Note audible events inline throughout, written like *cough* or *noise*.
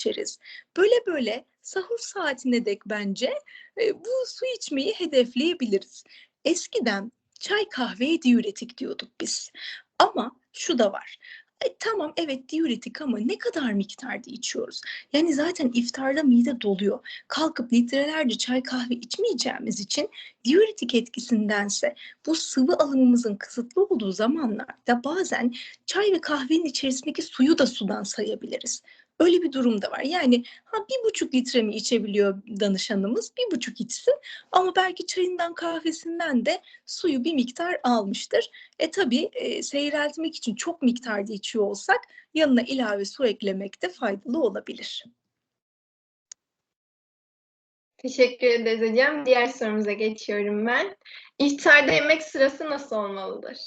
içeriz. Böyle böyle sahur saatine dek bence e, bu su içmeyi hedefleyebiliriz. Eskiden çay kahveye diüretik diyorduk biz. Ama şu da var. E, tamam evet diüretik ama ne kadar miktarda içiyoruz? Yani zaten iftarda mide doluyor. Kalkıp litrelerce çay kahve içmeyeceğimiz için diüretik etkisindense bu sıvı alımımızın kısıtlı olduğu zamanlarda bazen çay ve kahvenin içerisindeki suyu da sudan sayabiliriz. Öyle bir durum da var. Yani ha bir buçuk litre mi içebiliyor danışanımız? Bir buçuk içsin ama belki çayından kahvesinden de suyu bir miktar almıştır. E tabii e, seyreltmek için çok miktarda içiyor olsak yanına ilave su eklemek de faydalı olabilir. Teşekkür ederiz hocam. Diğer sorumuza geçiyorum ben. İftarda yemek sırası nasıl olmalıdır?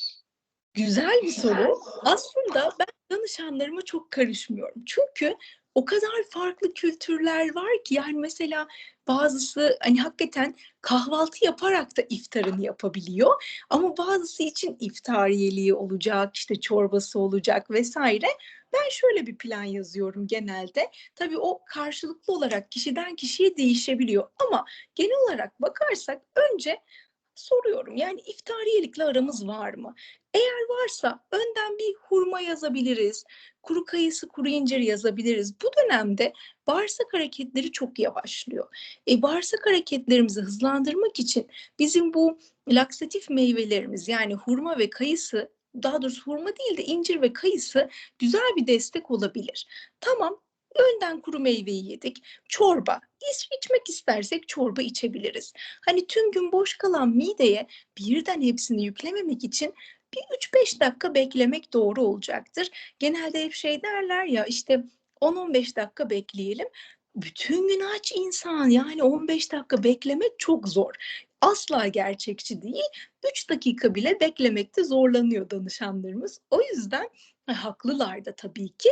Güzel bir soru. Aslında ben danışanlarıma çok karışmıyorum. Çünkü o kadar farklı kültürler var ki yani mesela bazısı hani hakikaten kahvaltı yaparak da iftarını yapabiliyor ama bazısı için iftariyeliği olacak işte çorbası olacak vesaire. Ben şöyle bir plan yazıyorum genelde. Tabii o karşılıklı olarak kişiden kişiye değişebiliyor ama genel olarak bakarsak önce soruyorum. Yani iftariyelikle aramız var mı? Eğer varsa önden bir hurma yazabiliriz. Kuru kayısı, kuru incir yazabiliriz. Bu dönemde bağırsak hareketleri çok yavaşlıyor. E, bağırsak hareketlerimizi hızlandırmak için bizim bu laksatif meyvelerimiz yani hurma ve kayısı daha doğrusu hurma değil de incir ve kayısı güzel bir destek olabilir. Tamam Önden kuru meyveyi yedik. Çorba. İç, içmek istersek çorba içebiliriz. Hani tüm gün boş kalan mideye birden hepsini yüklememek için bir 3-5 dakika beklemek doğru olacaktır. Genelde hep şey derler ya işte 10-15 dakika bekleyelim. Bütün gün aç insan yani 15 dakika beklemek çok zor. Asla gerçekçi değil. 3 dakika bile beklemekte zorlanıyor danışanlarımız. O yüzden haklılar da tabii ki.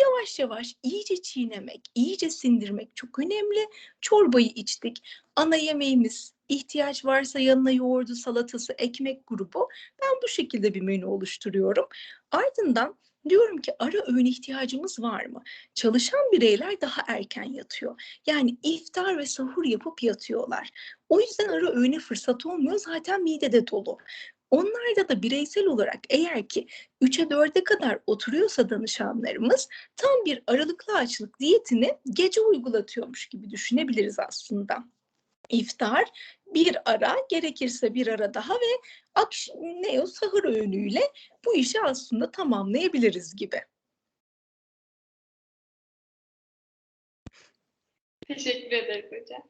Yavaş yavaş iyice çiğnemek, iyice sindirmek çok önemli. Çorbayı içtik. Ana yemeğimiz ihtiyaç varsa yanına yoğurdu, salatası, ekmek grubu. Ben bu şekilde bir menü oluşturuyorum. Ardından diyorum ki ara öğün ihtiyacımız var mı? Çalışan bireyler daha erken yatıyor. Yani iftar ve sahur yapıp yatıyorlar. O yüzden ara öğüne fırsat olmuyor. Zaten midede dolu. Onlarda da bireysel olarak eğer ki 3'e 4'e kadar oturuyorsa danışanlarımız tam bir aralıklı açlık diyetini gece uygulatıyormuş gibi düşünebiliriz aslında. İftar bir ara gerekirse bir ara daha ve akş ne o sahur öğünüyle bu işi aslında tamamlayabiliriz gibi. Teşekkür ederiz hocam.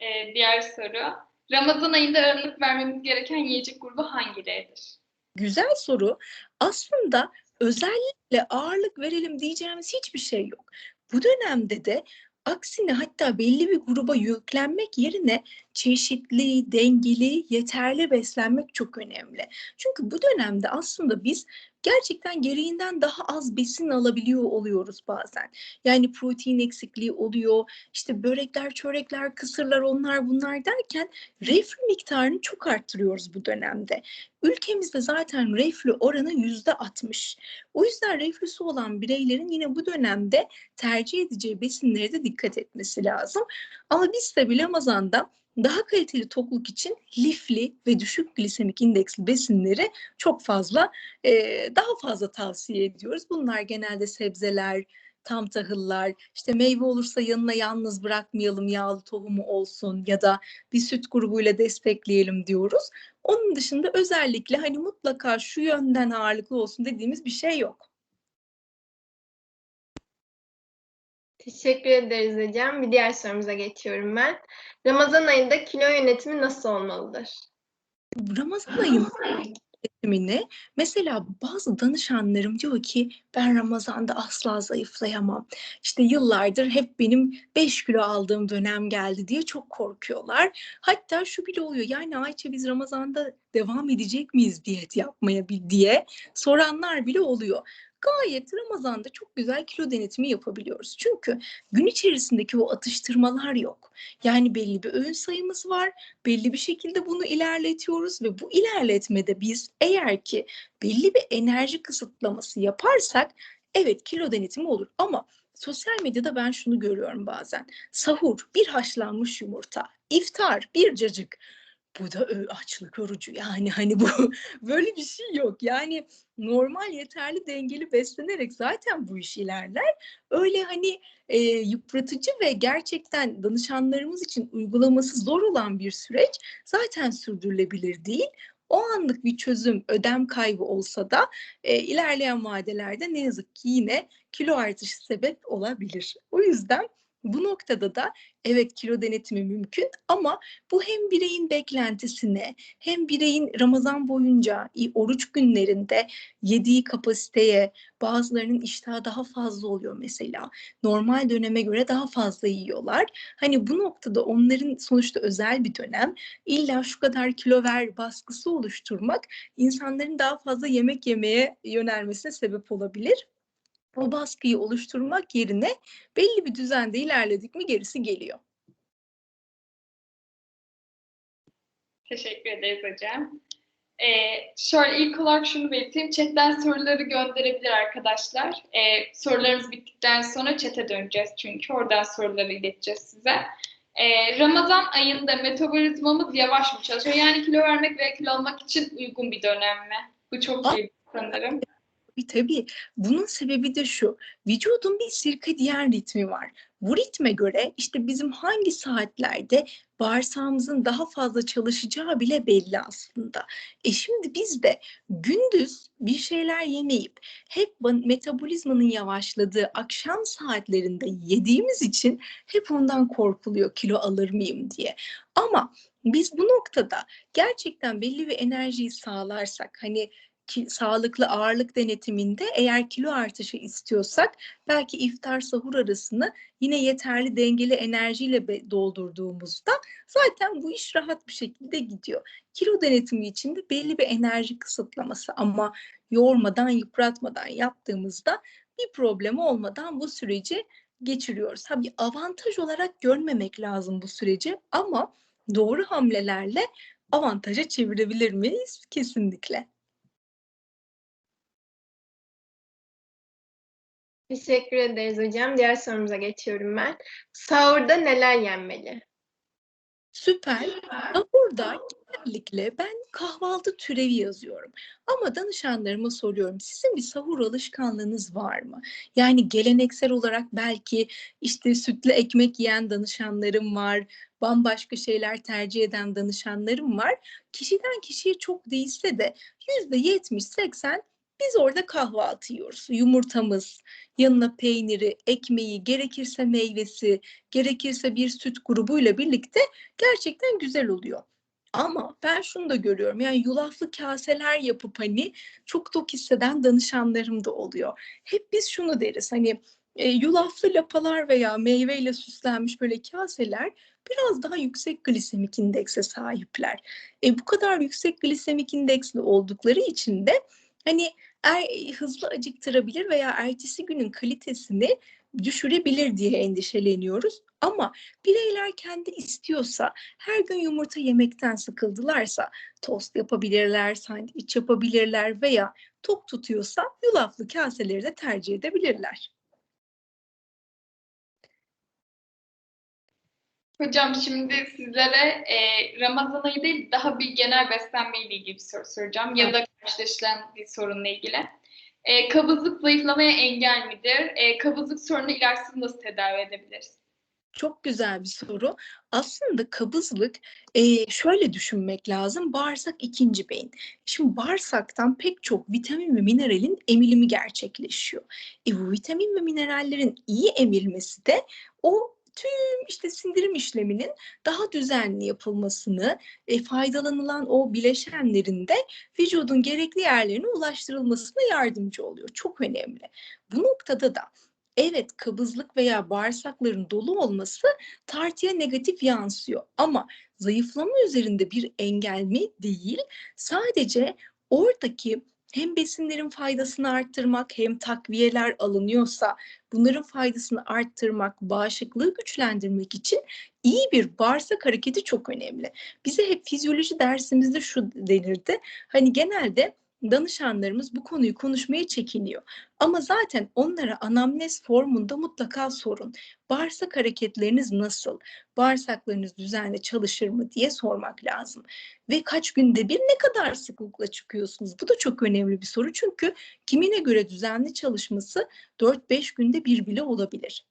Ee, diğer soru. Ramazan ayında ağırlık vermemiz gereken yiyecek grubu hangileridir? Güzel soru. Aslında özellikle ağırlık verelim diyeceğimiz hiçbir şey yok. Bu dönemde de aksine hatta belli bir gruba yüklenmek yerine çeşitli, dengeli, yeterli beslenmek çok önemli. Çünkü bu dönemde aslında biz gerçekten gereğinden daha az besin alabiliyor oluyoruz bazen. Yani protein eksikliği oluyor, işte börekler, çörekler, kısırlar onlar bunlar derken reflü miktarını çok arttırıyoruz bu dönemde. Ülkemizde zaten reflü oranı yüzde 60. O yüzden reflüsü olan bireylerin yine bu dönemde tercih edeceği besinlere de dikkat etmesi lazım. Ama biz de Ramazan'da daha kaliteli tokluk için lifli ve düşük glisemik indeksli besinleri çok fazla e, daha fazla tavsiye ediyoruz. Bunlar genelde sebzeler, tam tahıllar, işte meyve olursa yanına yalnız bırakmayalım yağlı tohumu olsun ya da bir süt grubuyla destekleyelim diyoruz. Onun dışında özellikle hani mutlaka şu yönden ağırlıklı olsun dediğimiz bir şey yok. Teşekkür ederiz hocam. Bir diğer sorumuza geçiyorum ben. Ramazan ayında kilo yönetimi nasıl olmalıdır? Ramazan ayında yönetimini mesela bazı danışanlarım diyor ki ben Ramazan'da asla zayıflayamam. İşte yıllardır hep benim 5 kilo aldığım dönem geldi diye çok korkuyorlar. Hatta şu bile oluyor yani Ayça biz Ramazan'da devam edecek miyiz diyet yapmaya diye soranlar bile oluyor gayet Ramazan'da çok güzel kilo denetimi yapabiliyoruz. Çünkü gün içerisindeki o atıştırmalar yok. Yani belli bir öğün sayımız var. Belli bir şekilde bunu ilerletiyoruz ve bu ilerletmede biz eğer ki belli bir enerji kısıtlaması yaparsak evet kilo denetimi olur ama sosyal medyada ben şunu görüyorum bazen. Sahur bir haşlanmış yumurta, iftar bir cacık. Bu da açlık orucu yani hani bu *laughs* böyle bir şey yok. Yani normal yeterli dengeli beslenerek zaten bu iş ilerler. Öyle hani e, yıpratıcı ve gerçekten danışanlarımız için uygulaması zor olan bir süreç zaten sürdürülebilir değil. O anlık bir çözüm ödem kaybı olsa da e, ilerleyen vadelerde ne yazık ki yine kilo artışı sebep olabilir. O yüzden bu noktada da evet kilo denetimi mümkün ama bu hem bireyin beklentisine hem bireyin Ramazan boyunca oruç günlerinde yediği kapasiteye bazılarının iştahı daha fazla oluyor mesela. Normal döneme göre daha fazla yiyorlar. Hani bu noktada onların sonuçta özel bir dönem. İlla şu kadar kilo ver baskısı oluşturmak insanların daha fazla yemek yemeye yönelmesine sebep olabilir. O baskıyı oluşturmak yerine belli bir düzende ilerledik mi gerisi geliyor. Teşekkür ederiz hocam. Ee, şöyle ilk olarak şunu belirteyim. Chatten soruları gönderebilir arkadaşlar. Ee, sorularımız bittikten sonra chat'e döneceğiz çünkü oradan soruları ileteceğiz size. Ee, Ramazan ayında metabolizmamız yavaş mı çalışıyor? Yani kilo vermek veya kilo almak için uygun bir dönem mi? Bu çok iyi sanırım. Tabii tabii. Bunun sebebi de şu. Vücudun bir sirkadiyen ritmi var. Bu ritme göre işte bizim hangi saatlerde bağırsağımızın daha fazla çalışacağı bile belli aslında. E şimdi biz de gündüz bir şeyler yemeyip hep metabolizmanın yavaşladığı akşam saatlerinde yediğimiz için hep ondan korkuluyor kilo alır mıyım diye. Ama biz bu noktada gerçekten belli bir enerjiyi sağlarsak hani ki, sağlıklı ağırlık denetiminde eğer kilo artışı istiyorsak belki iftar sahur arasını yine yeterli dengeli enerjiyle doldurduğumuzda zaten bu iş rahat bir şekilde gidiyor. Kilo denetimi için de belli bir enerji kısıtlaması ama yormadan yıpratmadan yaptığımızda bir problem olmadan bu süreci geçiriyoruz. Tabii avantaj olarak görmemek lazım bu süreci ama doğru hamlelerle avantaja çevirebilir miyiz? Kesinlikle. Teşekkür ederiz hocam. Diğer sorumuza geçiyorum ben. Sahurda neler yenmeli? Süper. Sahurda genellikle ben kahvaltı türevi yazıyorum. Ama danışanlarıma soruyorum. Sizin bir sahur alışkanlığınız var mı? Yani geleneksel olarak belki işte sütlü ekmek yiyen danışanlarım var. Bambaşka şeyler tercih eden danışanlarım var. Kişiden kişiye çok değişse de yüzde yetmiş seksen biz orada kahvaltı yiyoruz. Yumurtamız, yanına peyniri, ekmeği, gerekirse meyvesi, gerekirse bir süt grubuyla birlikte gerçekten güzel oluyor. Ama ben şunu da görüyorum yani yulaflı kaseler yapıp hani çok tok hisseden danışanlarım da oluyor. Hep biz şunu deriz hani e, yulaflı lapalar veya meyveyle süslenmiş böyle kaseler biraz daha yüksek glisemik indekse sahipler. E, bu kadar yüksek glisemik indeksli oldukları için de hani er, hızlı acıktırabilir veya ertesi günün kalitesini düşürebilir diye endişeleniyoruz. Ama bireyler kendi istiyorsa, her gün yumurta yemekten sıkıldılarsa tost yapabilirler, sandviç yapabilirler veya tok tutuyorsa yulaflı kaseleri de tercih edebilirler. Hocam şimdi sizlere e, Ramazan ayı değil daha bir genel beslenme ile ilgili bir soru soracağım. Ya da karşılaşılan bir sorunla ilgili. E, kabızlık zayıflamaya engel midir? E, kabızlık sorunu ilaçsız nasıl tedavi edebiliriz? Çok güzel bir soru. Aslında kabızlık e, şöyle düşünmek lazım. Bağırsak ikinci beyin. Şimdi bağırsaktan pek çok vitamin ve mineralin emilimi gerçekleşiyor. E, bu vitamin ve minerallerin iyi emilmesi de o tüm işte sindirim işleminin daha düzenli yapılmasını, e, faydalanılan o bileşenlerin de vücudun gerekli yerlerine ulaştırılmasına yardımcı oluyor. Çok önemli. Bu noktada da evet kabızlık veya bağırsakların dolu olması tartıya negatif yansıyor. Ama zayıflama üzerinde bir engel mi? Değil. Sadece oradaki hem besinlerin faydasını arttırmak hem takviyeler alınıyorsa bunların faydasını arttırmak, bağışıklığı güçlendirmek için iyi bir bağırsak hareketi çok önemli. Bize hep fizyoloji dersimizde şu denirdi. Hani genelde danışanlarımız bu konuyu konuşmaya çekiniyor. Ama zaten onlara anamnez formunda mutlaka sorun. Bağırsak hareketleriniz nasıl? Bağırsaklarınız düzenli çalışır mı diye sormak lazım. Ve kaç günde bir ne kadar sıklıkla çıkıyorsunuz? Bu da çok önemli bir soru. Çünkü kimine göre düzenli çalışması 4-5 günde bir bile olabilir.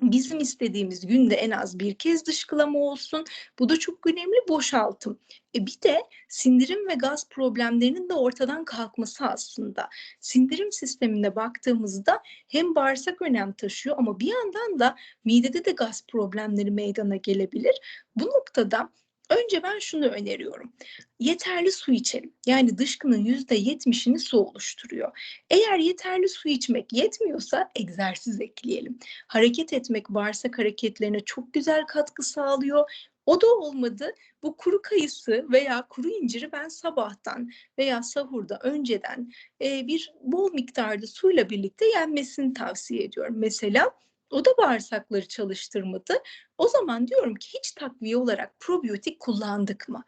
Bizim istediğimiz günde en az bir kez dışkılama olsun. Bu da çok önemli boşaltım. E bir de sindirim ve gaz problemlerinin de ortadan kalkması aslında. Sindirim sistemine baktığımızda hem bağırsak önem taşıyor ama bir yandan da midede de gaz problemleri meydana gelebilir. Bu noktada Önce ben şunu öneriyorum. Yeterli su içelim. Yani dışkının yüzde yetmişini su oluşturuyor. Eğer yeterli su içmek yetmiyorsa egzersiz ekleyelim. Hareket etmek bağırsak hareketlerine çok güzel katkı sağlıyor. O da olmadı. Bu kuru kayısı veya kuru inciri ben sabahtan veya sahurda önceden bir bol miktarda suyla birlikte yenmesini tavsiye ediyorum. Mesela o da bağırsakları çalıştırmadı. O zaman diyorum ki hiç takviye olarak probiyotik kullandık mı?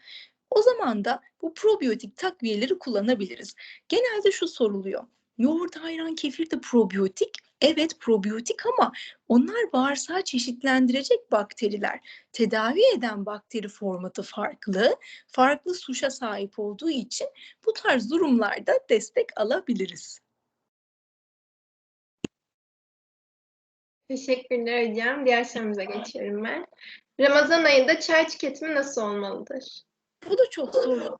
O zaman da bu probiyotik takviyeleri kullanabiliriz. Genelde şu soruluyor. Yoğurt, ayran, kefir de probiyotik. Evet probiyotik ama onlar bağırsağı çeşitlendirecek bakteriler. Tedavi eden bakteri formatı farklı, farklı suşa sahip olduğu için bu tarz durumlarda destek alabiliriz. Teşekkürler hocam. Diğer sorumuza geçiyorum ben. Ramazan ayında çay tüketimi nasıl olmalıdır? Bu da çok soru.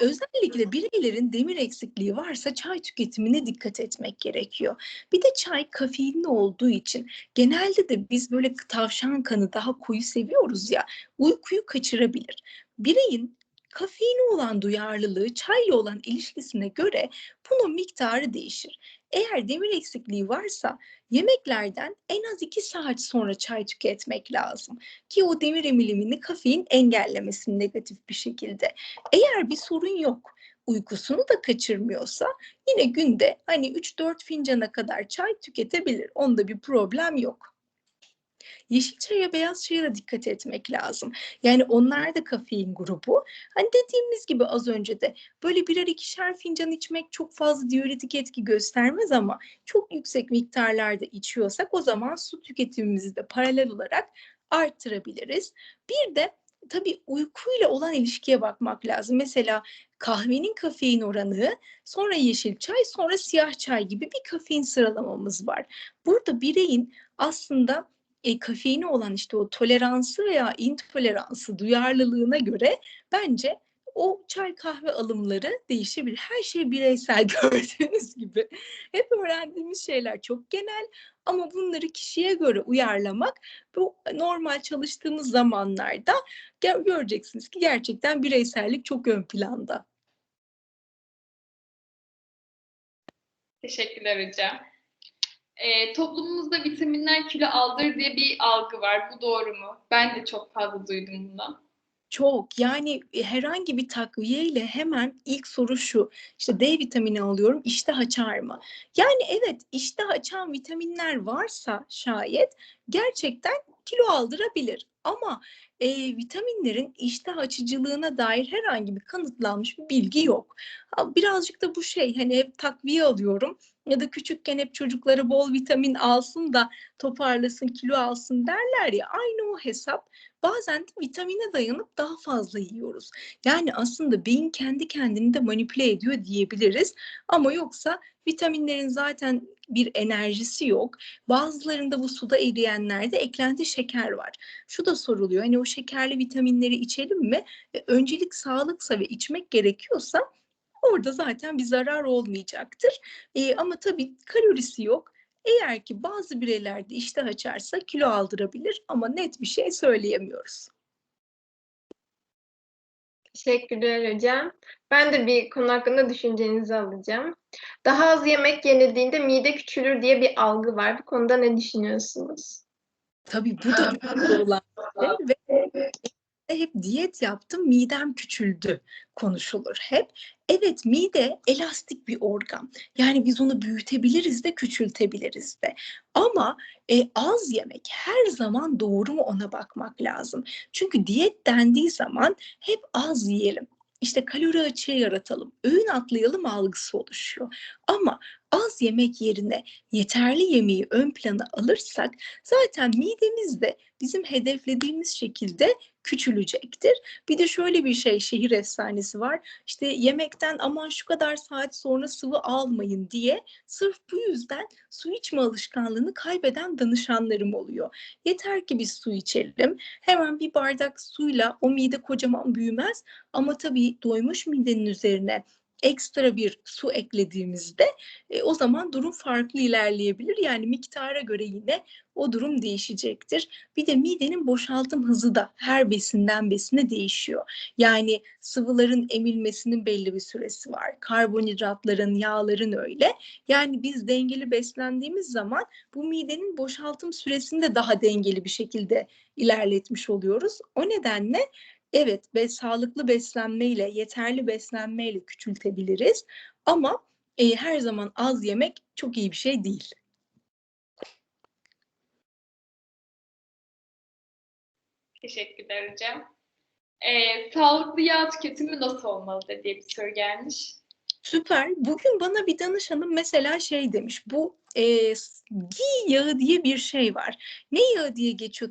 Özellikle bireylerin demir eksikliği varsa çay tüketimine dikkat etmek gerekiyor. Bir de çay kafeinli olduğu için genelde de biz böyle tavşan kanı daha koyu seviyoruz ya uykuyu kaçırabilir. Bireyin kafeine olan duyarlılığı çayla olan ilişkisine göre bunun miktarı değişir. Eğer demir eksikliği varsa yemeklerden en az 2 saat sonra çay tüketmek lazım ki o demir emilimini kafein engellemesin negatif bir şekilde. Eğer bir sorun yok, uykusunu da kaçırmıyorsa yine günde hani 3-4 fincana kadar çay tüketebilir. Onda bir problem yok. Yeşil çaya, beyaz çaya da dikkat etmek lazım. Yani onlar da kafein grubu. Hani dediğimiz gibi az önce de böyle birer ikişer fincan içmek çok fazla diüretik etki göstermez ama çok yüksek miktarlarda içiyorsak o zaman su tüketimimizi de paralel olarak arttırabiliriz. Bir de tabii uykuyla olan ilişkiye bakmak lazım. Mesela kahvenin kafein oranı, sonra yeşil çay, sonra siyah çay gibi bir kafein sıralamamız var. Burada bireyin aslında e, kafeini olan işte o toleransı veya intoleransı, duyarlılığına göre bence o çay kahve alımları değişebilir. Her şey bireysel *laughs* gördüğünüz gibi. Hep öğrendiğimiz şeyler çok genel ama bunları kişiye göre uyarlamak bu normal çalıştığımız zamanlarda göreceksiniz ki gerçekten bireysellik çok ön planda. Teşekkürler hocam. Ee, toplumumuzda vitaminler kilo aldır diye bir algı var. Bu doğru mu? Ben de çok fazla duydum bundan. Çok yani e, herhangi bir takviye ile hemen ilk soru şu işte D vitamini alıyorum iştah açar mı? Yani evet iştah açan vitaminler varsa şayet gerçekten kilo aldırabilir ama e, vitaminlerin iştah açıcılığına dair herhangi bir kanıtlanmış bir bilgi yok. Birazcık da bu şey hani hep takviye alıyorum ya da küçükken hep çocuklara bol vitamin alsın da toparlasın, kilo alsın derler ya. Aynı o hesap. Bazen de vitamine dayanıp daha fazla yiyoruz. Yani aslında beyin kendi kendini de manipüle ediyor diyebiliriz. Ama yoksa vitaminlerin zaten bir enerjisi yok. Bazılarında bu suda eriyenlerde eklenti şeker var. Şu da soruluyor. Hani o şekerli vitaminleri içelim mi? E, öncelik sağlıksa ve içmek gerekiyorsa orada zaten bir zarar olmayacaktır. E, ama tabii kalorisi yok. Eğer ki bazı bireylerde iştah açarsa kilo aldırabilir ama net bir şey söyleyemiyoruz. Teşekkürler hocam. Ben de bir konu hakkında düşüncenizi alacağım. Daha az yemek yenildiğinde mide küçülür diye bir algı var. Bu konuda ne düşünüyorsunuz? Tabii bu da çok sorulan ve hep diyet yaptım, midem küçüldü konuşulur hep. Evet mide elastik bir organ. Yani biz onu büyütebiliriz de küçültebiliriz de. Ama e, az yemek her zaman doğru mu ona bakmak lazım. Çünkü diyet dendiği zaman hep az yiyelim işte kalori açığı yaratalım, öğün atlayalım algısı oluşuyor. Ama az yemek yerine yeterli yemeği ön plana alırsak zaten midemiz de bizim hedeflediğimiz şekilde küçülecektir. Bir de şöyle bir şey şehir efsanesi var. İşte yemekten aman şu kadar saat sonra sıvı almayın diye sırf bu yüzden su içme alışkanlığını kaybeden danışanlarım oluyor. Yeter ki biz su içelim. Hemen bir bardak suyla o mide kocaman büyümez ama tabii doymuş midenin üzerine ekstra bir su eklediğimizde e, o zaman durum farklı ilerleyebilir. Yani miktara göre yine o durum değişecektir. Bir de midenin boşaltım hızı da her besinden besine değişiyor. Yani sıvıların emilmesinin belli bir süresi var. Karbonhidratların, yağların öyle. Yani biz dengeli beslendiğimiz zaman bu midenin boşaltım süresini de daha dengeli bir şekilde ilerletmiş oluyoruz. O nedenle evet ve sağlıklı beslenmeyle, yeterli beslenmeyle küçültebiliriz. Ama e, her zaman az yemek çok iyi bir şey değil. Teşekkürler hocam. Ee, sağlıklı yağ tüketimi nasıl olmalıdır diye bir soru gelmiş. Süper. Bugün bana bir danışanım mesela şey demiş. Bu e, ghee yağı diye bir şey var. Ne yağı diye geçiyor?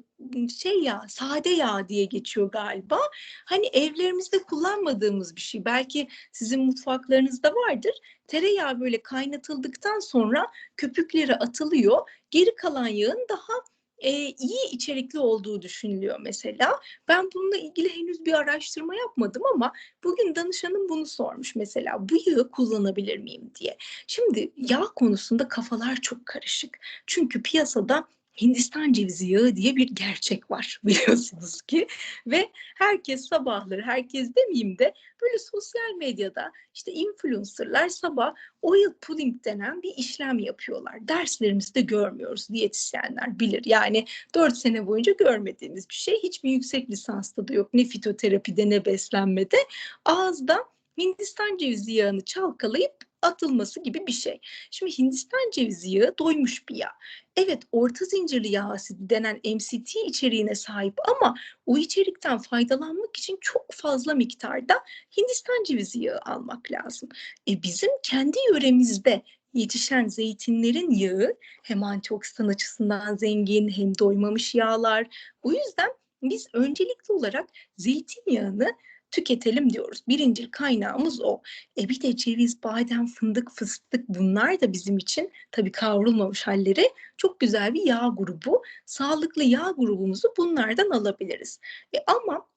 Şey ya, sade yağ diye geçiyor galiba. Hani evlerimizde kullanmadığımız bir şey. Belki sizin mutfaklarınızda vardır. Tereyağı böyle kaynatıldıktan sonra köpükleri atılıyor. Geri kalan yağın daha e, iyi içerikli olduğu düşünülüyor mesela. Ben bununla ilgili henüz bir araştırma yapmadım ama bugün danışanım bunu sormuş mesela. Bu yağı kullanabilir miyim diye. Şimdi yağ konusunda kafalar çok karışık. Çünkü piyasada Hindistan cevizi yağı diye bir gerçek var *laughs* biliyorsunuz ki ve herkes sabahları herkes demeyeyim de böyle sosyal medyada işte influencerlar sabah oil pulling denen bir işlem yapıyorlar. Derslerimizde görmüyoruz diyetisyenler bilir. Yani 4 sene boyunca görmediğimiz bir şey. Hiçbir yüksek lisansta da yok. Ne fitoterapide ne beslenmede. Ağızda Hindistan cevizi yağını çalkalayıp atılması gibi bir şey. Şimdi Hindistan cevizi yağı doymuş bir yağ. Evet orta zincirli yağ asidi denen MCT içeriğine sahip ama o içerikten faydalanmak için çok fazla miktarda Hindistan cevizi yağı almak lazım. E bizim kendi yöremizde yetişen zeytinlerin yağı hem antioksidan açısından zengin hem doymamış yağlar. O yüzden biz öncelikli olarak zeytinyağını tüketelim diyoruz. Birinci kaynağımız o. E bir de ceviz, badem, fındık, fıstık bunlar da bizim için tabii kavrulmamış halleri çok güzel bir yağ grubu. Sağlıklı yağ grubumuzu bunlardan alabiliriz. E ama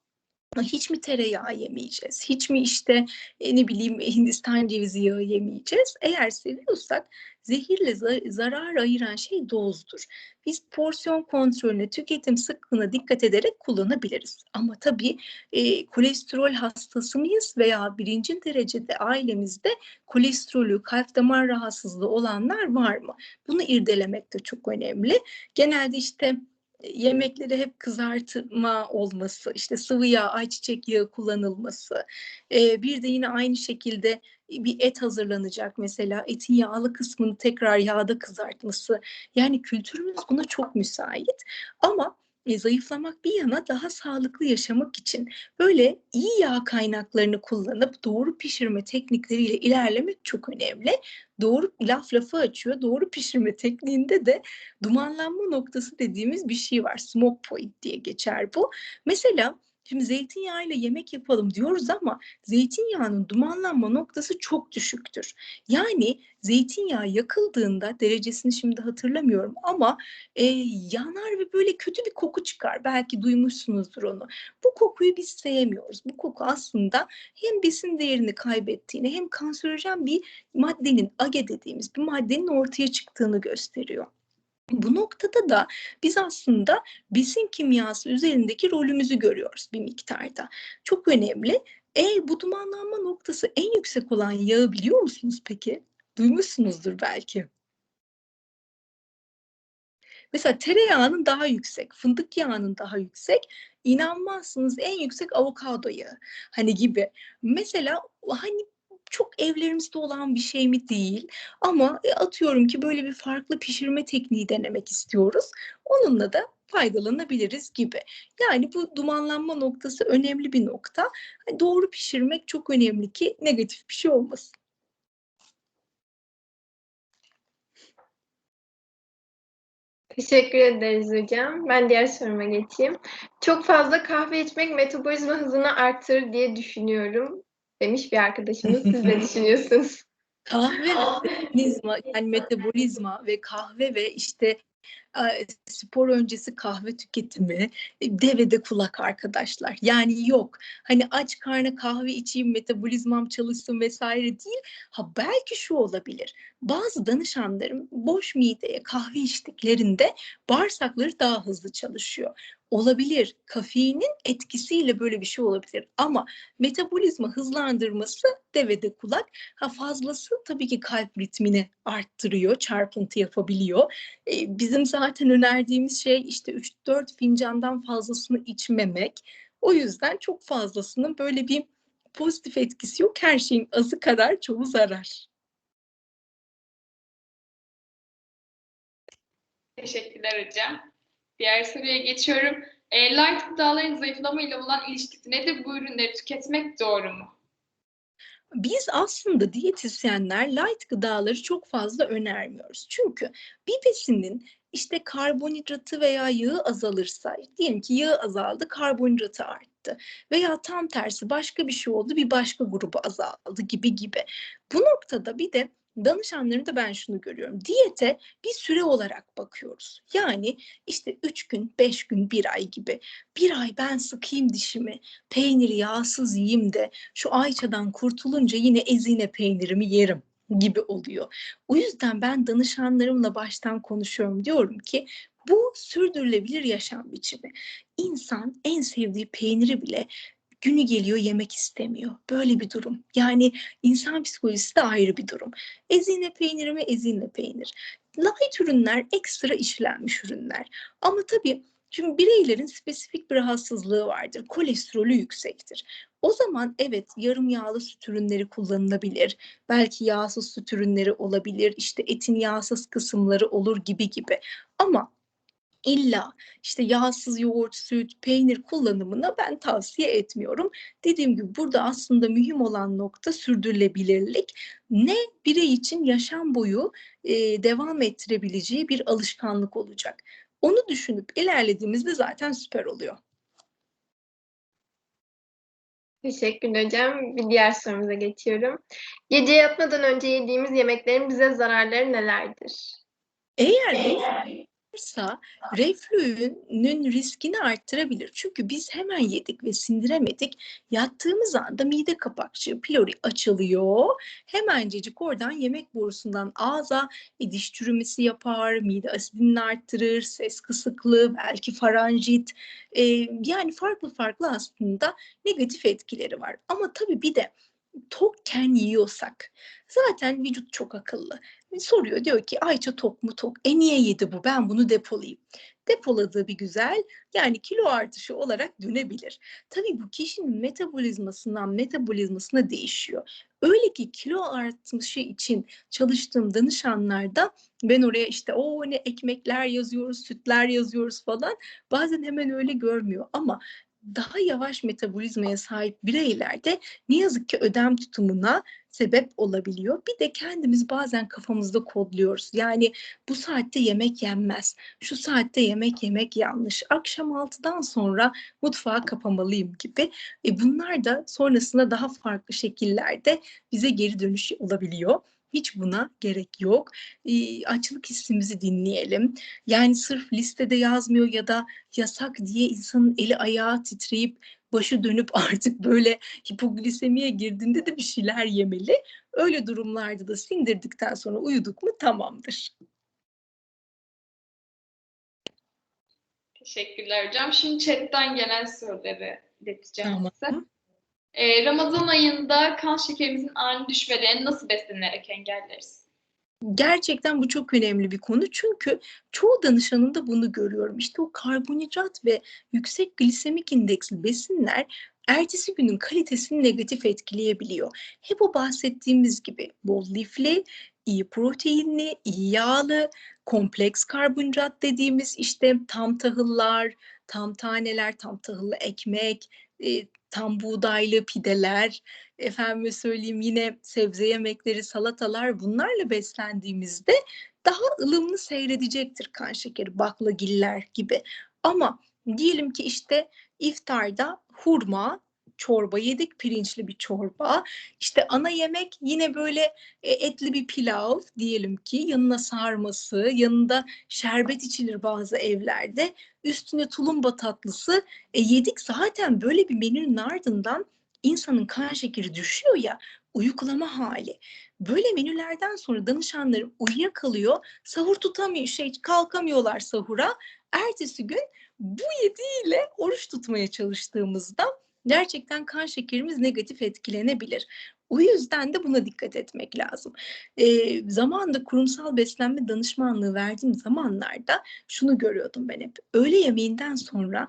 hiç mi tereyağı yemeyeceğiz? Hiç mi işte e, ne bileyim Hindistan cevizi yağı yemeyeceğiz? Eğer seviyorsak zehirle zarar ayıran şey dozdur. Biz porsiyon kontrolüne, tüketim sıklığına dikkat ederek kullanabiliriz. Ama tabii e, kolesterol hastası mıyız veya birinci derecede ailemizde kolesterolü, kalp damar rahatsızlığı olanlar var mı? Bunu irdelemek de çok önemli. Genelde işte yemekleri hep kızartma olması, işte sıvı yağ, ayçiçek yağı kullanılması, e, bir de yine aynı şekilde bir et hazırlanacak mesela etin yağlı kısmını tekrar yağda kızartması. Yani kültürümüz buna çok müsait ama e, zayıflamak bir yana daha sağlıklı yaşamak için böyle iyi yağ kaynaklarını kullanıp doğru pişirme teknikleriyle ilerlemek çok önemli. Doğru laf lafı açıyor. Doğru pişirme tekniğinde de dumanlanma noktası dediğimiz bir şey var. Smoke point diye geçer bu. Mesela Şimdi zeytinyağıyla yemek yapalım diyoruz ama zeytinyağının dumanlanma noktası çok düşüktür. Yani zeytinyağı yakıldığında derecesini şimdi hatırlamıyorum ama e, yanar ve böyle kötü bir koku çıkar. Belki duymuşsunuzdur onu. Bu kokuyu biz sevmiyoruz. Bu koku aslında hem besin değerini kaybettiğini hem kanserojen bir maddenin age dediğimiz bir maddenin ortaya çıktığını gösteriyor. Bu noktada da biz aslında besin kimyası üzerindeki rolümüzü görüyoruz bir miktarda. Çok önemli. E bu dumanlanma noktası en yüksek olan yağı biliyor musunuz peki? Duymuşsunuzdur belki. Mesela tereyağının daha yüksek, fındık yağının daha yüksek, inanmazsınız en yüksek avokado yağı hani gibi. Mesela hani çok evlerimizde olan bir şey mi değil ama e, atıyorum ki böyle bir farklı pişirme tekniği denemek istiyoruz. Onunla da faydalanabiliriz gibi. Yani bu dumanlanma noktası önemli bir nokta. Hani doğru pişirmek çok önemli ki negatif bir şey olmasın. Teşekkür ederiz hocam. Ben diğer soruma geçeyim. Çok fazla kahve içmek metabolizma hızını arttırır diye düşünüyorum demiş bir arkadaşımız. Siz ne *laughs* düşünüyorsunuz? Kahve ve metabolizma yani metabolizma ve kahve ve işte e, spor öncesi kahve tüketimi e, devede kulak arkadaşlar. Yani yok. Hani aç karnı kahve içeyim metabolizmam çalışsın vesaire değil. Ha belki şu olabilir. Bazı danışanlarım boş mideye kahve içtiklerinde bağırsakları daha hızlı çalışıyor. Olabilir. Kafeinin etkisiyle böyle bir şey olabilir. Ama metabolizma hızlandırması devede kulak. Ha fazlası tabii ki kalp ritmini arttırıyor, çarpıntı yapabiliyor. Ee, bizim zaten önerdiğimiz şey işte 3-4 fincandan fazlasını içmemek. O yüzden çok fazlasının böyle bir pozitif etkisi yok. Her şeyin azı kadar çoğu zarar. Teşekkürler hocam. Diğer soruya geçiyorum. E, light gıdaların zayıflama ile olan ilişkisi nedir? Bu ürünleri tüketmek doğru mu? Biz aslında diyetisyenler light gıdaları çok fazla önermiyoruz. Çünkü bir besinin işte karbonhidratı veya yağı azalırsa, diyelim ki yağı azaldı, karbonhidratı arttı veya tam tersi başka bir şey oldu, bir başka grubu azaldı gibi gibi. Bu noktada bir de danışanlarımda ben şunu görüyorum. Diyete bir süre olarak bakıyoruz. Yani işte üç gün, beş gün, bir ay gibi. Bir ay ben sıkayım dişimi, peyniri yağsız yiyeyim de şu ayçadan kurtulunca yine ezine peynirimi yerim gibi oluyor. O yüzden ben danışanlarımla baştan konuşuyorum. Diyorum ki bu sürdürülebilir yaşam biçimi. İnsan en sevdiği peyniri bile günü geliyor yemek istemiyor. Böyle bir durum. Yani insan psikolojisi de ayrı bir durum. Ezine peyniri mi ezine peynir. Light ürünler ekstra işlenmiş ürünler. Ama tabii Şimdi bireylerin spesifik bir rahatsızlığı vardır. Kolesterolü yüksektir. O zaman evet yarım yağlı süt ürünleri kullanılabilir. Belki yağsız süt ürünleri olabilir. İşte etin yağsız kısımları olur gibi gibi. Ama illa işte yağsız yoğurt, süt, peynir kullanımına ben tavsiye etmiyorum. Dediğim gibi burada aslında mühim olan nokta sürdürülebilirlik. Ne birey için yaşam boyu e, devam ettirebileceği bir alışkanlık olacak. Onu düşünüp ilerlediğimizde zaten süper oluyor. Teşekkür hocam. Bir diğer sorumuza geçiyorum. Gece yatmadan önce yediğimiz yemeklerin bize zararları nelerdir? Eğer varsa reflünün riskini arttırabilir. Çünkü biz hemen yedik ve sindiremedik. Yattığımız anda mide kapakçığı pylori açılıyor. Hemencecik oradan yemek borusundan ağza e, diş çürümesi yapar, mide asidini arttırır, ses kısıklığı, belki faranjit. E, yani farklı farklı aslında negatif etkileri var. Ama tabii bir de tokken yiyorsak zaten vücut çok akıllı. Soruyor diyor ki Ayça tok mu tok? E niye yedi bu? Ben bunu depolayayım. Depoladığı bir güzel yani kilo artışı olarak dönebilir. Tabii bu kişinin metabolizmasından metabolizmasına değişiyor. Öyle ki kilo artmışı için çalıştığım danışanlarda ben oraya işte o ne ekmekler yazıyoruz, sütler yazıyoruz falan. Bazen hemen öyle görmüyor ama daha yavaş metabolizmaya sahip bireylerde ne yazık ki ödem tutumuna sebep olabiliyor. Bir de kendimiz bazen kafamızda kodluyoruz. Yani bu saatte yemek yenmez. Şu saatte yemek yemek yanlış. Akşam 6'dan sonra mutfağa kapamalıyım gibi. E bunlar da sonrasında daha farklı şekillerde bize geri dönüş olabiliyor. Hiç buna gerek yok. E, açlık hissimizi dinleyelim. Yani sırf listede yazmıyor ya da yasak diye insanın eli ayağı titreyip başı dönüp *laughs* artık böyle hipoglisemiye girdiğinde de bir şeyler yemeli. Öyle durumlarda da sindirdikten sonra uyuduk mu tamamdır. Teşekkürler hocam. Şimdi chatten gelen soruları ileteceğim Tamam. size. Ee, Ramazan ayında kan şekerimizin ani düşmelerini nasıl beslenerek engelleriz? Gerçekten bu çok önemli bir konu çünkü çoğu danışanında bunu görüyorum. İşte o karbonhidrat ve yüksek glisemik indeksli besinler ertesi günün kalitesini negatif etkileyebiliyor. Hep o bahsettiğimiz gibi bol lifli, iyi proteinli, iyi yağlı, kompleks karbonhidrat dediğimiz işte tam tahıllar, tam taneler, tam tahıllı ekmek, e, tam buğdaylı pideler, efendime söyleyeyim yine sebze yemekleri, salatalar bunlarla beslendiğimizde daha ılımlı seyredecektir kan şekeri, baklagiller gibi. Ama diyelim ki işte iftarda hurma, çorba yedik, pirinçli bir çorba. İşte ana yemek yine böyle e, etli bir pilav diyelim ki yanına sarması, yanında şerbet içilir bazı evlerde. Üstüne tulumba tatlısı e, yedik zaten böyle bir menünün ardından insanın kan şekeri düşüyor ya uyuklama hali. Böyle menülerden sonra danışanlarım uyuyakalıyor, sahur tutamıyor, şey kalkamıyorlar sahura. Ertesi gün bu yediğiyle oruç tutmaya çalıştığımızda gerçekten kan şekerimiz negatif etkilenebilir. O yüzden de buna dikkat etmek lazım. E, zamanında kurumsal beslenme danışmanlığı verdiğim zamanlarda şunu görüyordum ben hep. Öğle yemeğinden sonra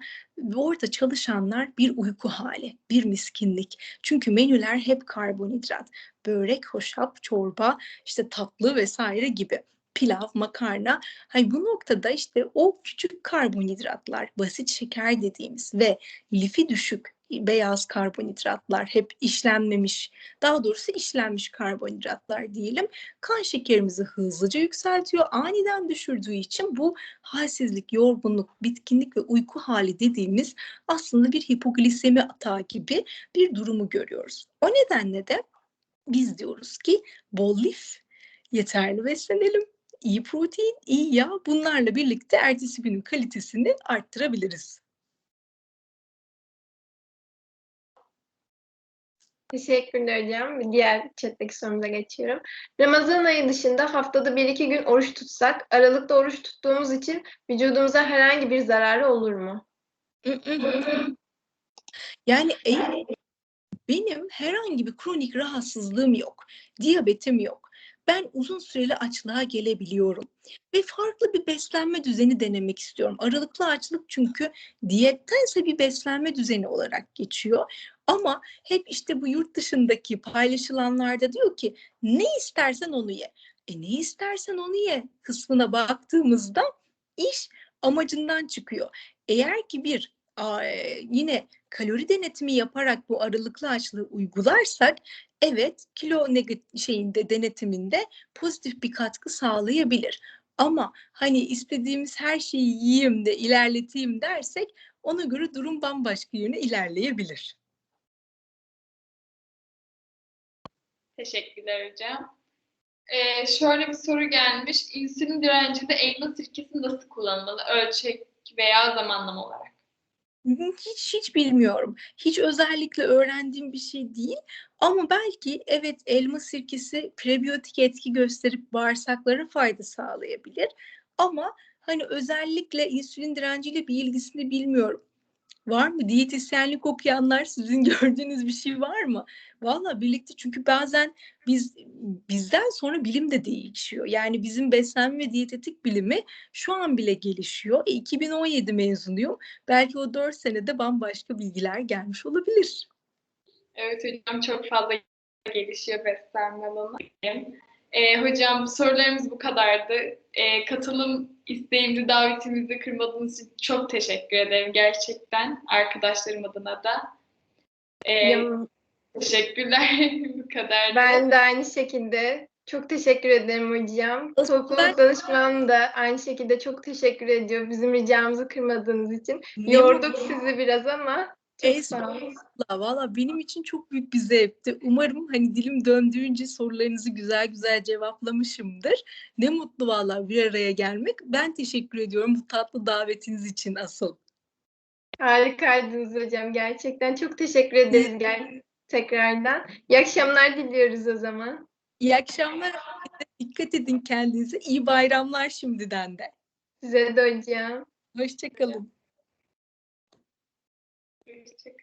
orada çalışanlar bir uyku hali, bir miskinlik. Çünkü menüler hep karbonhidrat. Börek, hoşaf, çorba, işte tatlı vesaire gibi pilav, makarna. Hani bu noktada işte o küçük karbonhidratlar, basit şeker dediğimiz ve lifi düşük beyaz karbonhidratlar hep işlenmemiş, daha doğrusu işlenmiş karbonhidratlar diyelim. Kan şekerimizi hızlıca yükseltiyor. Aniden düşürdüğü için bu halsizlik, yorgunluk, bitkinlik ve uyku hali dediğimiz aslında bir hipoglisemi atağı gibi bir durumu görüyoruz. O nedenle de biz diyoruz ki bol lif, yeterli beslenelim, iyi protein, iyi yağ bunlarla birlikte ertesi günün kalitesini arttırabiliriz. Teşekkürler hocam. Diğer chat'teki sorumuza geçiyorum. Ramazan ayı dışında haftada bir iki gün oruç tutsak, aralıkta oruç tuttuğumuz için vücudumuza herhangi bir zararı olur mu? *laughs* Yani eğer benim herhangi bir kronik rahatsızlığım yok, diyabetim yok. Ben uzun süreli açlığa gelebiliyorum ve farklı bir beslenme düzeni denemek istiyorum. Aralıklı açlık çünkü diyettense bir beslenme düzeni olarak geçiyor. Ama hep işte bu yurt dışındaki paylaşılanlarda diyor ki ne istersen onu ye. E ne istersen onu ye kısmına baktığımızda iş amacından çıkıyor. Eğer ki bir yine kalori denetimi yaparak bu aralıklı açlığı uygularsak evet kilo şeyinde denetiminde pozitif bir katkı sağlayabilir. Ama hani istediğimiz her şeyi yiyeyim de ilerleteyim dersek ona göre durum bambaşka yöne ilerleyebilir. Teşekkürler hocam. Ee, şöyle bir soru gelmiş. İnsülin direncinde elma sirkesi nasıl kullanılmalı? Ölçek veya zamanlama olarak. Hiç hiç bilmiyorum. Hiç özellikle öğrendiğim bir şey değil. Ama belki evet elma sirkesi prebiyotik etki gösterip bağırsaklara fayda sağlayabilir. Ama hani özellikle insülin direnciyle bir ilgisini bilmiyorum. Var mı? Diyetisyenlik okuyanlar sizin *laughs* gördüğünüz bir şey var mı? Valla birlikte çünkü bazen biz bizden sonra bilim de değişiyor. Yani bizim beslenme ve diyetetik bilimi şu an bile gelişiyor. E, 2017 mezunuyum. Belki o 4 senede bambaşka bilgiler gelmiş olabilir. Evet hocam çok fazla gelişiyor beslenme alanı. E, hocam sorularımız bu kadardı. E, katılım isteğimizi, davetimizi kırmadığınız için çok teşekkür ederim gerçekten arkadaşlarım adına da. E, teşekkürler *laughs* bu kadar. Ben de aynı şekilde çok teşekkür ederim hocam. Topluluk danışmanım da aynı şekilde çok teşekkür ediyor bizim ricamızı kırmadığınız için. Yorduk sizi biraz ama. Estağfurullah. Valla benim için çok büyük bir zevkti. Umarım hani dilim döndüğünce sorularınızı güzel güzel cevaplamışımdır. Ne mutlu valla bir araya gelmek. Ben teşekkür ediyorum bu tatlı davetiniz için asıl. Harikaydınız hocam gerçekten. Çok teşekkür ederiz gel tekrardan. İyi akşamlar diliyoruz o zaman. İyi akşamlar. Dikkat edin kendinize. İyi bayramlar şimdiden de. Size de hocam. Hoşçakalın. to